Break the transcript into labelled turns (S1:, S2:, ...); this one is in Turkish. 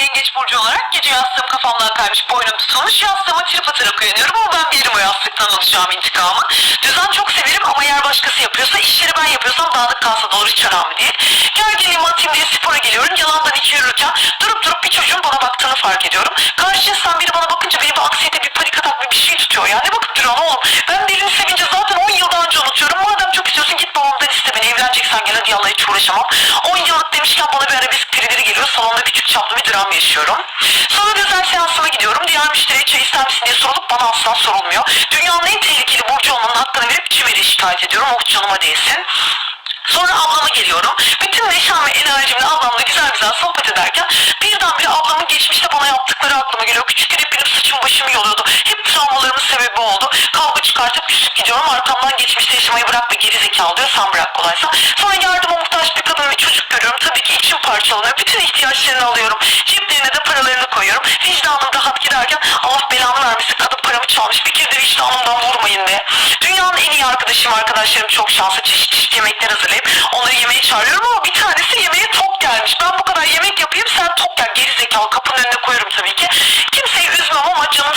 S1: yengeç burcu olarak gece yastığım kafamdan kaymış boynum tutulmuş yastığıma trip atarak uyanıyorum ama ben bilirim o yastıktan alacağım intikamı. Düzen çok severim ama eğer başkası yapıyorsa işleri ben yapıyorsam dağınık kalsa da olur hiç önemli değil. Gerginliğimi atayım diye spora geliyorum yalandan iki yürürken durup durup bir çocuğun bana baktığını fark ediyorum. Karşı cinsten biri bana bakınca beni bir aksiyete bir panik atak bir şey tutuyor ya ne bakıp duruyorsun oğlum. Ben birini sevince zaten yallah hiç uğraşamam. 10 yıllık demişken bana bir arabesk birileri geliyor. Salonda küçük çaplı bir dram yaşıyorum. Sonra özel seansıma gidiyorum. Diğer müşteriye çay ister misin diye sorulup bana asla sorulmuyor. Dünyanın en tehlikeli burcu olmanın hakkını verip Cimer'e şikayet ediyorum. Oh canıma değsin. Sonra ablama geliyorum. Bütün neşem ve enerjimle ablamla güzel güzel sohbet ederken birdenbire ablamın geçmişte bana yaptıkları aklıma geliyor. Küçükken hep benim saçım başımı yoluyordu. Hep travmalarımın sebebi oldu. Çıkartıp gidiyorum. Arkamdan geçmişte yaşamayı bırak ve geri zekalı diyor. Sen bırak kolaysa. Sonra yardıma muhtaç bir kadın ve çocuk görüyorum. Tabii ki içim parçalanıyor. Bütün ihtiyaçlarını alıyorum. Ceplerine de paralarını koyuyorum. Vicdanım rahat giderken Allah belanı vermesin. Kadın paramı çalmış. Bir kere de vicdanımdan vurmayın diye. Dünyanın en iyi arkadaşım. Arkadaşlarım çok şanslı. Çeşit çeşit yemekler hazırlayıp onları yemeğe çağırıyorum ama bir tanesi yemeğe tok gelmiş. Ben bu kadar yemek yapayım sen tok gel. Geri zekalı kapının önüne koyuyorum tabii ki. Kimseyi üzmem ama canım